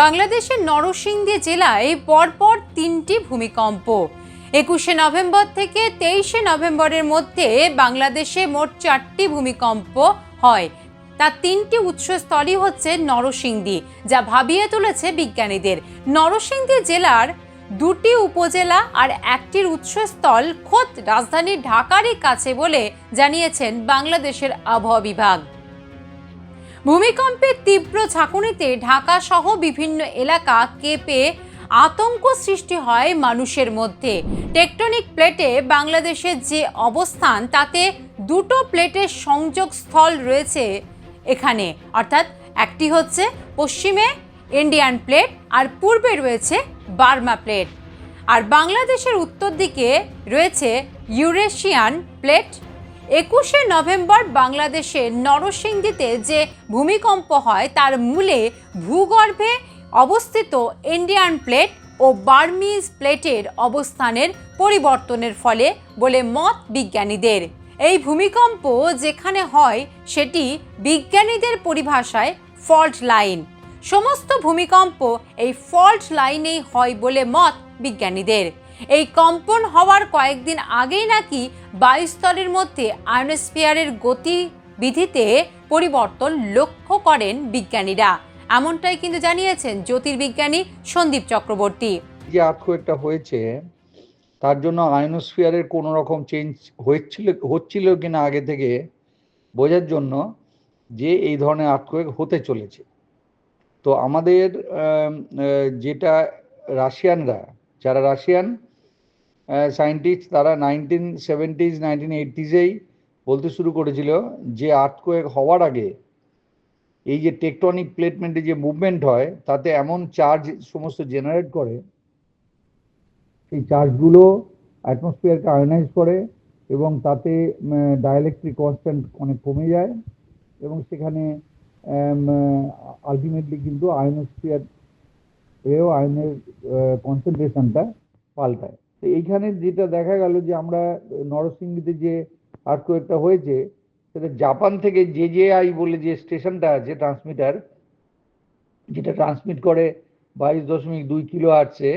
বাংলাদেশের নরসিংদী জেলায় পরপর তিনটি ভূমিকম্প। একুশে নভেম্বর থেকে তেইশে নভেম্বরের মধ্যে বাংলাদেশে মোট চারটি ভূমিকম্প হয়। তার তিনটি উৎসস্থলই হচ্ছে নরসিংদী, যা ভাবিয়ে তুলেছে বিজ্ঞানীদের। নরসিংদী জেলার দুটি উপজেলা আর একটির উৎসস্থল খোদ রাজধানী ঢাকারই কাছে বলে জানিয়েছেন বাংলাদেশের আবহাওয়া বিভাগ। ভূমিকম্পের তীব্র ঝাঁকুনিতে ঢাকা সহ বিভিন্ন এলাকা কেঁপে আতঙ্ক সৃষ্টি হয় মানুষের মধ্যে। টেকটনিক প্লেটে বাংলাদেশের যে অবস্থান, তাতে দুটো প্লেটের সংযোগ স্থল রয়েছে এখানে। অর্থাৎ একটি হচ্ছে পশ্চিমে ইন্ডিয়ান প্লেট আর পূর্বে রয়েছে বার্মা প্লেট। আর বাংলাদেশের উত্তর দিকে রয়েছে ইউরেশিয়ান প্লেট। একুশে নভেম্বর বাংলাদেশের নরসিংদীতে যে ভূমিকম্প হয়, তার মূলে ভূগর্ভে অবস্থিত ইন্ডিয়ান প্লেট ও বার্মিজ প্লেটের অবস্থানের পরিবর্তনের ফলে বলে মত বিজ্ঞানীদের। এই ভূমিকম্প যেখানে হয়, সেটি বিজ্ঞানীদের পরিভাষায় ফল্ট লাইন। সমস্ত ভূমিকম্প এই ফল্ট লাইনেই হয় বলে মত বিজ্ঞানীদের। এই কম্পন হওয়ার কয়েকদিন আগেই নাকি বায়ুস্তরের মধ্যে আয়নোস্ফিয়ারের গতিবিধিতে পরিবর্তন লক্ষ্য করেন বিজ্ঞানীরা। এমনটাই কিন্তু জানিয়েছেন জ্যোতির্বিজ্ঞানী সন্দীপ চক্রবর্তী। যে আর্থকোয়েকটা হয়েছে, তার জন্য আয়নোস্ফিয়ারের কোনো রকম চেঞ্জ হচ্ছিল হচ্ছিল কিনা আগে থেকে বোঝার জন্য যে এই ধরনের আর্থকোয়েক হতে চলেছে। তো আমাদের যেটা রাশিয়ানরা, যারা রাশিয়ান সায়েন্টিস্ট তারা নাইনটিন সেভেন্টিজ নাইনটিন এইটিজেই বলতে শুরু করেছিল যে আর্থকোয়েক হওয়ার আগে এই যে টেকটনিক প্লেটমেন্টে যে মুভমেন্ট হয়, তাতে এমন চার্জ সমস্ত জেনারেট করে, এই চার্জগুলো অ্যাটমসফিয়ারকে আয়নাইজ করে এবং তাতে ডায়ালেকট্রিক কনস্ট্যান্ট অনেক কমে যায় এবং সেখানে আলটিমেটলি কিন্তু আয়নোস্ফিয়ার এও আয়নের কনসেন্ট্রেশনটা পাল্টায়। এইখানে যেটা দেখা গেল যে আমরা নরসিংদীতে যে আর্থকোয়েকটা হয়েছে, সেটা জাপান থেকে জে জে আই বলে যে স্টেশনটা আছে ট্রান্সমিটার যেটা ট্রান্সমিট করে বাইশ দশমিক দুই কিলো আর্টসে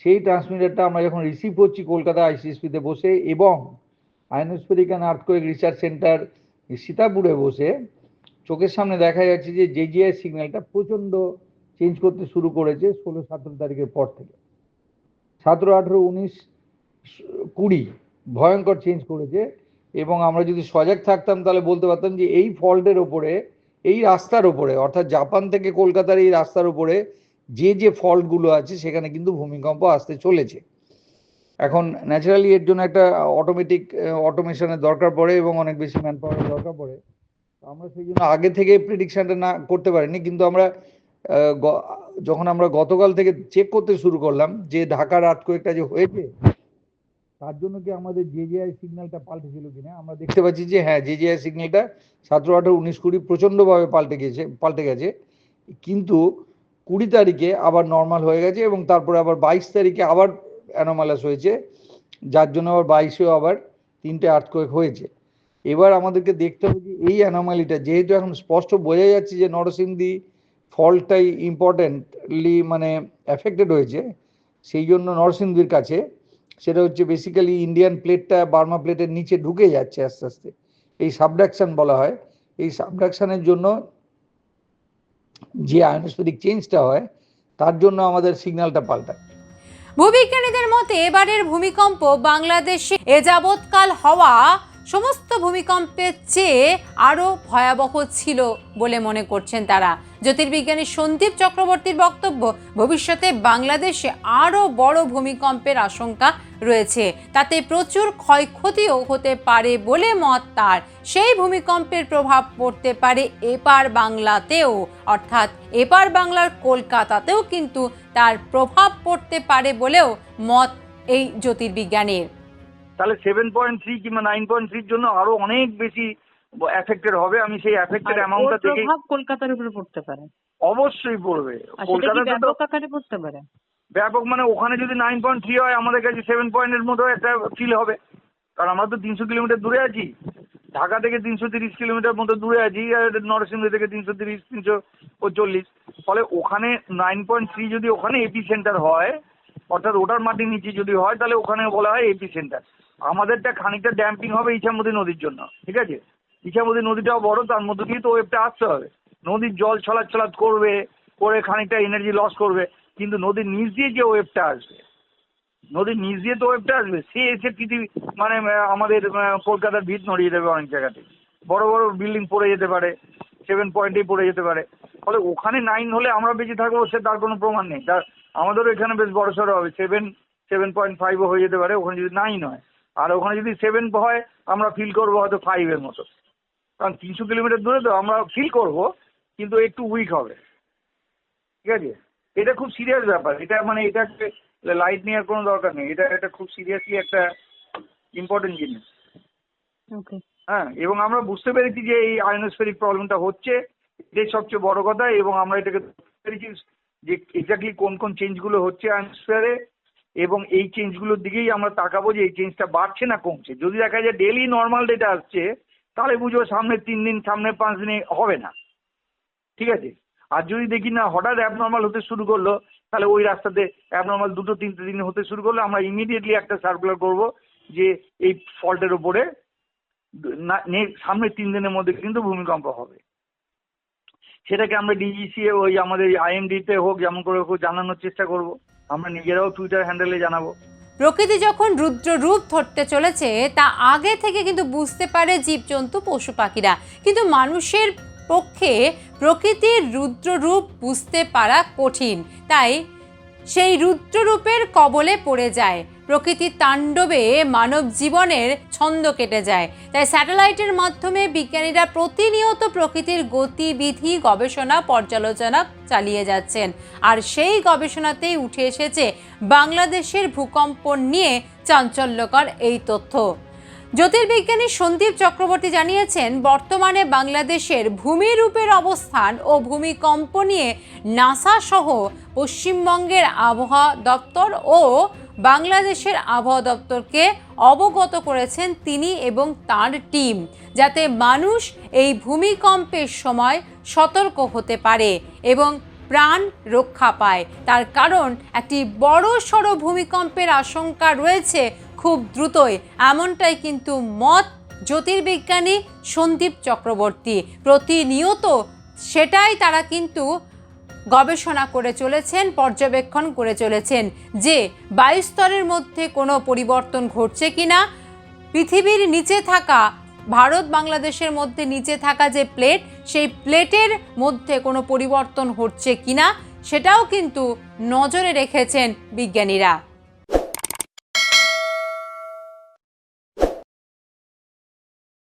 সেই ট্রান্সমিটারটা আমরা যখন রিসিভ করছি কলকাতা আইসিএসপিতে বসে এবং ionospheric and earthquake research centre সীতাপুরে বসে, চোখের সামনে দেখা যাচ্ছে যে জেজিআই সিগন্যালটা প্রচণ্ড চেঞ্জ করতে শুরু করেছে ষোলো সতেরো তারিখের পর থেকে। সতেরো, আঠেরো, উনিশ, কুড়ি, ভয়ঙ্কর চেঞ্জ করেছে এবং আমরা যদি সজাগ থাকতাম তাহলে বলতে পারতাম যে এই ফল্টের ওপরে এই রাস্তার ওপরে অর্থাৎ জাপান থেকে কলকাতার এই রাস্তার ওপরে যে যে ফল্টগুলো আছে সেখানে কিন্তু ভূমিকম্প আসতে চলেছে। এখন ন্যাচারালি এর জন্য একটা অটোমেটিক অটোমেশনের দরকার পড়ে এবং অনেক বেশি ম্যান পাওয়ারের দরকার পড়ে। আমরা সেই জন্য আগে থেকে প্রেডিকশনটা না, করতে পারিনি, কিন্তু আমরা যখন আমরা গতকাল থেকে চেক করতে শুরু করলাম যে ঢাকার আর্থকোয়েকটা যে হয়েছে, তার জন্য কি আমাদের জেজেআই সিগন্যালটা পাল্টেছিল কিনা? আমরা দেখতে পাচ্ছি যে হ্যাঁ জেজেআই সিগন্যালটা সতেরো আঠারো উনিশ কুড়ি প্রচণ্ডভাবে পাল্টে গেছে পাল্টে গেছে। কিন্তু কুড়ি তারিখে আবার নর্মাল হয়ে গেছে এবং তারপরে আবার বাইশ তারিখে আবার অ্যানোমালাস হয়েছে। যার জন্য আবার বাইশেও আবার তিনটে আর্থকোয়েক হয়েছে। এবার আমাদেরকে দেখতে হবে যে এই অ্যানোমালিটা যেহেতু এখন স্পষ্ট বোঝা যাচ্ছে যে নরসিংদী ফল্টটাই ইম্পর্টেন্টলি মানে অ্যাফেক্টেড হয়েছে, সেই জন্য নরসিংদীর কাছে সেটা হচ্ছে বেসিক্যালি ইন্ডিয়ান প্লেটটা বার্মা প্লেটের নিচে ঢুকে যাচ্ছে আস্তে আস্তে। এই সাবডাকশন বলা হয়, এই সাবডাকশানের জন্য যে আয়নোস্ফেরিক চেঞ্জটা হয়, তার জন্য আমাদের সিগন্যালটা পাল্টায়। ভূবিজ্ঞানীদের মতে এবারের ভূমিকম্প বাংলাদেশে এ যাবৎকাল হওয়া সমস্ত ভূমিকম্পের চেয়ে আরও ভয়াবহ ছিল বলে মনে করছেন তারা। জ্যোতির্বিজ্ঞানী সন্দীপ চক্রবর্তীর বক্তব্য, ভবিষ্যতে বাংলাদেশে আরও বড় ভূমিকম্পের আশঙ্কা রয়েছে। তাতে প্রচুর ক্ষয়ক্ষতিও হতে পারে বলে মত তার। সেই ভূমিকম্পের প্রভাব পড়তে পারে এপার বাংলাতেও। অর্থাৎ এপার বাংলার কলকাতাতেও কিন্তু তার প্রভাব পড়তে পারে বলেও মত এই জ্যোতির্বিজ্ঞানীর। তাহলে সেভেন পয়েন্ট থ্রি কিংবা নাইন পয়েন্ট থ্রির জন্য আরও অনেক বেশি এফেক্টেড হবে আমি সেই ওর অ্যামাউন্টটা দেখে প্রভাব কলকাতার উপরে পড়তে পারে। অবশ্যই পড়বে। কি কলকাতাতে তো আকারে পড়তে পারে। ব্যাপক মানে ওখানে যদি নাইন পয়েন্ট থ্রি হয় আমাদের কাছে সেভেন পয়েন্টের মতো একটা ফিল হবে। কারণ আমরা তো তিনশো কিলোমিটার দূরে আছি। ঢাকা থেকে তিনশো তিরিশ কিলোমিটার মতো দূরে আছি আর নরসিংদী থেকে তিনশো তিরিশ তিনশো চল্লিশ ফলে ওখানে নাইন পয়েন্ট থ্রি যদি ওখানে এপি সেন্টার হয় অর্থাৎ ওটার মাটির নিচে যদি হয় তাহলে ওখানে বলা হয় এপি সেন্টার আমাদেরটা খানিকটা ড্যাম্পিং হবে ইছামতি নদীর জন্য ঠিক আছে? ইছামতি নদীটাও বড়, তার মধ্যে দিয়ে তো ওয়েবটা আসতে হবে। নদীর জল ছলাৎ ছলাৎ করবে, করে খানিকটা এনার্জি লস করবে, কিন্তু নদীর নিচ দিয়ে যে ওয়েবটা আসবে, নদীর নিচ দিয়ে তো ওয়েবটা আসবে, সে এসে পৃথিবী মানে আমাদের কলকাতার ভিত নড়িয়ে দেবে অনেক জায়গাতে। বড় বড় বিল্ডিং পড়ে যেতে পারে সেভেন পয়েন্টেই পড়ে যেতে পারে। ফলে ওখানে নাইন হলে আমরা বেঁচে থাকব, সে তার কোনো প্রমাণ নেই। তার, আমাদেরও এখানে বেশ বড় সড়ো হবে। সেভেন সেভেন পয়েন্ট ফাইভও হয়ে যেতে পারে, ওখানে যদি নাইন হয়। আর ওখানে যদি সেভেন হয়, আমরা ফিল করব হয়তো ফাইভের মতো। কারণ তিনশো কিলোমিটার দূরে তো আমরা ফিল করব কিন্তু একটু উইক হবে। ঠিক আছে? এটা খুব সিরিয়াস ব্যাপার। এটা মানে এটাকে লাইট নেওয়ার কোনো দরকার নেই। এটা একটা খুব সিরিয়াসলি একটা ইম্পর্টেন্ট জিনিস। হ্যাঁ এবং আমরা বুঝতে পেরেছি যে এই আয়নোস্ফেরিক প্রবলেমটা হচ্ছে। এটাই সবচেয়ে বড় কথা এবং আমরা এটাকে পেরেছি যে এক্স্যাক্টলি কোন কোন চেঞ্জগুলো হচ্ছে আয়নোস্ফিয়ারে এবং এই চেঞ্জগুলোর দিকেই আমরা তাকাবো যে এই চেঞ্জটা বাড়ছে না কমছে। যদি দেখা যায় ডেলি নর্মাল ডেটা আসছে তাহলে বুঝব সামনের তিন দিন সামনের পাঁচ দিনে হবে না। ঠিক আছে? আর যদি দেখি না হঠাৎ অ্যাবনর্মাল হতে শুরু করল, তাহলে ওই রাস্তাতে অ্যাবনর্মাল দুটো, তিনটে দিন হতে শুরু করল, আমরা ইমিডিয়েটলি একটা সার্কুলার করব যে এই ফল্টের ওপরে না, নে- সামনের তিন দিনের মধ্যে কিন্তু ভূমিকম্প হবে। সেটাকে আমরা ডিজিসি ওই আমাদের আইএমডিতে হোক, যেমন করে হোক, জানানোর চেষ্টা করব। আমরা নিজেরাও টুইটার হ্যান্ডেলে জানাব। প্রকৃতি যখন রুদ্র রূপ ধরতে চলেছে, তা আগে থেকে কিন্তু বুঝতে পারে জীবজন্তু, পশু পাখিরা। কিন্তু মানুষের পক্ষে প্রকৃতির রুদ্র রূপ বুঝতে পারা কঠিন। তাই সেই রুদ্ররূপের কবলে পড়ে যায়। প্রকৃতির তাণ্ডবে মানব জীবনের ছন্দ কেটে যায়। তাই স্যাটেলাইটের মাধ্যমে বিজ্ঞানীরা প্রতিনিয়ত প্রকৃতির গতিবিধি, গবেষণা, পর্যালোচনা চালিয়ে যাচ্ছেন। আর সেই গবেষণাতেই উঠে এসেছে বাংলাদেশের ভূকম্প নিয়ে চাঞ্চল্যকর এই তথ্য। জ্যোতির্বিজ্ঞানী সন্দীপ চক্রবর্তী জানিয়েছেন, বর্তমানে বাংলাদেশের ভূমিরূপের অবস্থান ও ভূমিকম্প নিয়ে নাসা সহ পশ্চিমবঙ্গের আবহাওয়া দপ্তর ও বাংলাদেশের আবহাওয়া দপ্তরকে অবগত করেছেন তিনি এবং তার টিম, যাতে মানুষ এই ভূমিকম্পের সময় সতর্ক হতে পারে এবং প্রাণ রক্ষা পায়। তার কারণ, একটি বড় সড়ো ভূমিকম্পের আশঙ্কা রয়েছে খুব দ্রুতই। এমনটাই কিন্তু মত জ্যোতির্বিজ্ঞানী সন্দীপ চক্রবর্তী। প্রতিনিয়ত সেটাই তারা কিন্তু গবেষণা করে চলেছেন, পর্যবেক্ষণ করে চলেছেন যে বায়ুস্তরের মধ্যে কোনো পরিবর্তন ঘটছে কি না পৃথিবীর নিচে থাকা, ভারত, বাংলাদেশের মধ্যে নিচে থাকা যে প্লেট, সেই প্লেটের মধ্যে কোনো পরিবর্তন হচ্ছে কিনা, সেটাও কিন্তু নজরে রেখেছেন বিজ্ঞানীরা।